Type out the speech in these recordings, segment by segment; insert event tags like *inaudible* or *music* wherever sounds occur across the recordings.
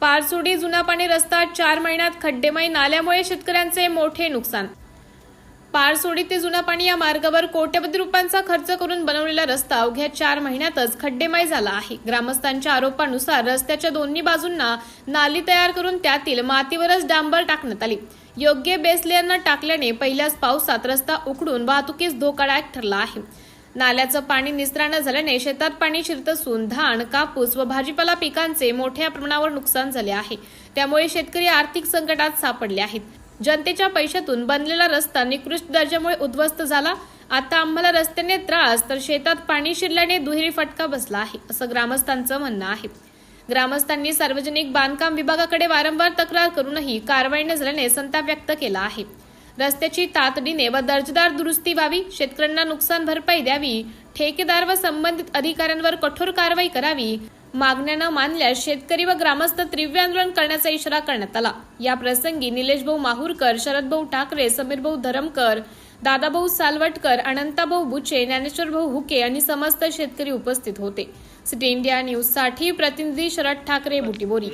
पारसोडी जुनापाणी रस्ता चार महिन्यात खड्डेमय नाल्यामुळे शेतकऱ्यांचे मोठे नुकसान. पारसोडी ते जुनापाणी या मार्गावर कोट्यवधी रुपयांचा खर्च करून बनवलेला रस्ता अवघ्या चार महिन्यातच खड्डेमय झाला आहे. ग्रामस्थांच्या आरोपानुसार रस्त्याच्या दोन्ही बाजूंना नाली तयार करून त्यातील मातीवरच डांबर टाकण्यात आली. योग्य बेसलेअरनं टाकल्याने पहिल्याच पावसात रस्ता उकडून वाहतुकीस धोकादायक ठरला आहे. नाल्याचं पाणी निस्राण झाल्याने शेतात पाणी शिरत असून धान कापूस व भाजीपाला पिकांचे मोठ्या प्रमाणावर नुकसान झाले आहे. त्यामुळे शेतकरी आर्थिक संकटात सापडले आहेत. जनतेच्या पैशातून बनलेला रस्ता निकृष्ट दर्जामुळे उद्ध्वस्त झाला. आता आम्हाला रस्त्याने त्रास तर शेतात पाणी शिरल्याने दुहेरी फटका बसला आहे असं ग्रामस्थांचं म्हणणं आहे. ग्रामस्थांनी सार्वजनिक बांधकाम विभागाकडे वारंवार तक्रार करूनही कारवाई न झाल्याने संताप व्यक्त केला आहे. रस्त्याची तातडीने व दर्जेदार दुरुस्ती व्हावी शेतकऱ्यांना नुकसान भरपाई द्यावी ठेकेदार व संबंधित अधिकाऱ्यांवर कठोर कारवाई करावी मागण्या न मानल्यास शेतकरी व ग्रामस्थ तीव्र आंदोलन करण्याचा इशारा करण्यात आला. या प्रसंगी निलेश भाऊ माहूरकर शरद भाऊ ठाकरे समीर भाऊ धरमकर दादाभाऊ सालवटकर अनंताभाऊ बुचे ज्ञानेश्वर भाऊ हुके आणि समस्त शेतकरी उपस्थित होते. सिटी इंडिया न्यूजसाठी प्रतिनिधी शरद ठाकरे बुटीबोरी.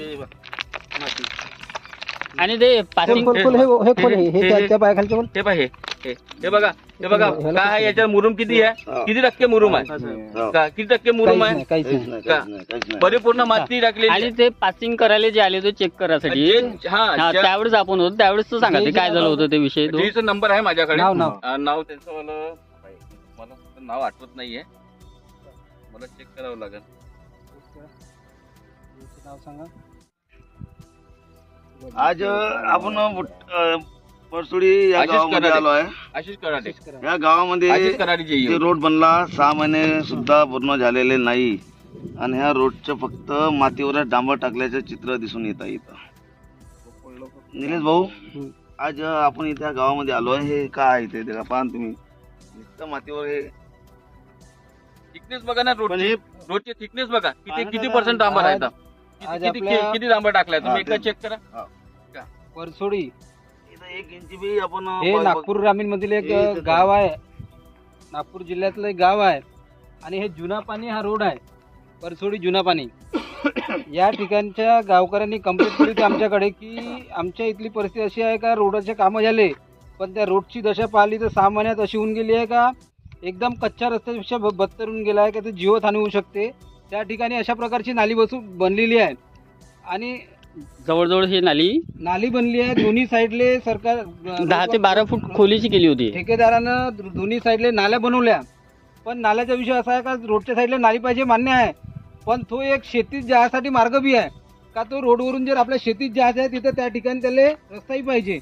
आणि ते पासिंग हे हे खोल हे हे त्या- त्या पायाखालचे खोल हे पाहे हे. हे बघा. हे बघा. ह्याला काय आहे याच्यावर मुरुम किती आहे? किती टक्के मुरुम आहे? का? किती टक्के मुरुम काहीच आहे? नाही काहीच नाही. का परिपूर्ण माती टाकलेली आणि आहे. ते पासिंग करायला जे आले होते चेक करायसाठी. जे- हा, हा, ज्या- त्यावेळेस आपण होतो. त्यावेळेस तो सांगा ते काय झालं होतं ते विषय तो? नंबर आहे माझ्याकडे. नाव, नाव. हा, नाव त्यांचं मला मला फक्त नाव आठवत नाहीये. मला चेक करावं लागेल. नाव सांगा. आज आपण परसुडी या आशिष गावामध्ये कराडे. आलो आहे. आशिष कराटे या गावामध्ये जे रोड बनला सहा महिने सुद्धा पूर्ण झालेले नाही. आणि ह्या रोडचं फक्त मातीवरच डांबर टाकल्याचं चित्र दिसून येत आहे इथं. निलेश भाऊ आज आपण इथे या गावामध्ये आलो आहे. हे काय आहे इथे? ते पाहा ना तुम्ही. नुसतं मातीवर हे थिकनेस बघा ना रोड पण हे रोडचे थिकनेस बघा. किती पाहा किती पर्सेंट डांबर आहे इथं? आज किती किती आपल्या- किती डांबर टाकलाय? तुम्ही एकदा चेक करा. परसोडी. इथं एक इंची बी आपण हे नागपूर ग्रामीण मधील एक हे इथं गाव आहे. नागपूर जिल्ह्यातलं एक गाव आहे. आणि हे जुना पाणी हा रोड आहे. परसोडी जुना पाणी. *coughs* या ठिकाणच्या गावकऱ्यांनी कंप्लेंट केली होती आमच्याकडे की आमच्या इथली परिस्थिती अशी आहे का रोडाचे कामं झाले पण त्या रोडची दशा पाहिली तर सहा महिन्यात अशी होऊन गेली आहे का? एकदम कच्च्या रस्त्यापेक्षा ब- बदतर होऊन गेला आहे का? ते जीवत हानी होऊ शकते. त्या ठिकाणी अशा प्रकारची नाली बसू बनलेली आहे आणि जवळजवळ ही नाली नाली बनली आहे. दोन्ही साईडले सरकार दहा ते बारा फूट खोलीची केली होती. ठेकेदारानं दोन्ही साईडले नाल्या बनवल्या. पण नाल्याचा विषय असा आहे का रोडच्या साईडला नाली पाहिजे मान्य आहे. पण तो एक शेतीत जायसाठी मार्ग बी आहे. का तो रोडवरून जर आपल्या शेतीत जायचं आहे तिथं त्या ठिकाणी त्याला रस्ताही पाहिजे.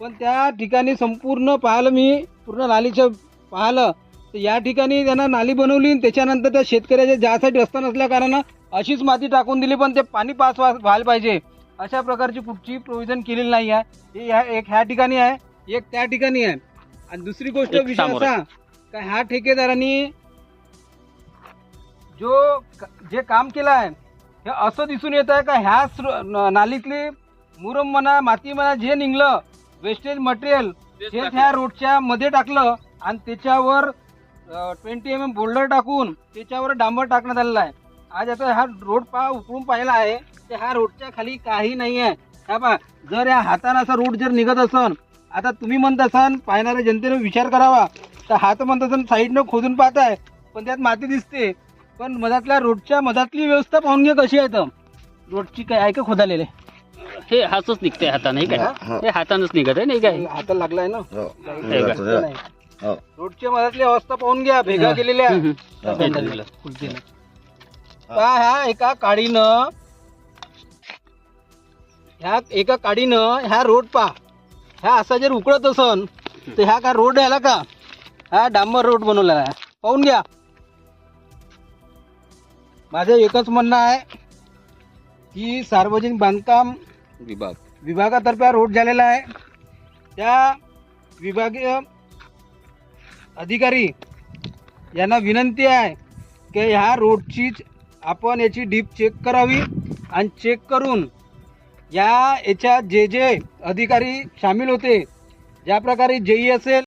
पण त्या ठिकाणी संपूर्ण पाहिलं मी पूर्ण नालीचं पाहिलं तर या ठिकाणी त्यांना नाली बनवली आणि त्याच्यानंतर त्या शेतकऱ्याच्या जायसाठी रस्ता नसल्या कारणानं अशीच माती टाकून दिली पण ते पाणी पास व्हा- व्हायला पाहिजे. अशा प्रकारची कुठची प्रोव्हिजन केलेली नाही आहे. हे ह्या- एक ह्या ठिकाणी आहे एक त्या ठिकाणी आहे. आणि दुसरी गोष्ट विषय असा का ह्या ठेकेदारांनी जो जे काम केलं आहे हे असं दिसून येत आहे का ह्या नालीतली मुरम म्हणा माती म्हणा जे निघलं वेस्टेज मटेरियल हे. ह्या रोडच्या मध्ये टाकलं आणि त्याच्यावर ट्वेंटी एम एम बोल्डर टाकून त्याच्यावर डांबर टाकण्यात आलेला आहे. आज आता हा रोड पा उकळून पाहिला आहे तर ह्या रोडच्या खाली काही नाही आहे. हा पहा जर या हाताने असा रोड जर निघत असन आता तुम्ही म्हणत असाल पाहणाऱ्या जनतेने विचार करावा. तर हात म्हणत असन साईडनं खोदून पाहताय पण त्यात माती दिसते. पण मधातल्या रोडच्या मधातली व्यवस्था पाहून घ्या कशी आहे तर. रोडची काय आहे का खोदालेले? हे हातच निघते हाताने हे काय? हे हातानच निघत आहे नाही काय? हाताला लागलाय ना. हो. रोडच्या मधातली अवस्था पाहून घ्या भेगा केलेल्या. हा. पहा ह्या एका काडीनं ह्या एका काडीनं ह्या रोड पा ह्या असा जर उकळत असन तर ह्या का रोड ह्याला का? हा डांबर रोड बनवलेला आहे. पाहून घ्या. माझं एकच म्हणणं आहे की सार्वजनिक बांधकाम विभाग. विभागातर्फे हा रोड झालेला आहे. त्या विभागीय अधिकारी यांना विनंती आहे की ह्या रोडचीच आपण याची डीप चेक करावी आणि चेक करून या याच्यात जे जे अधिकारी सामील होते ज्या प्रकारे जेई असेल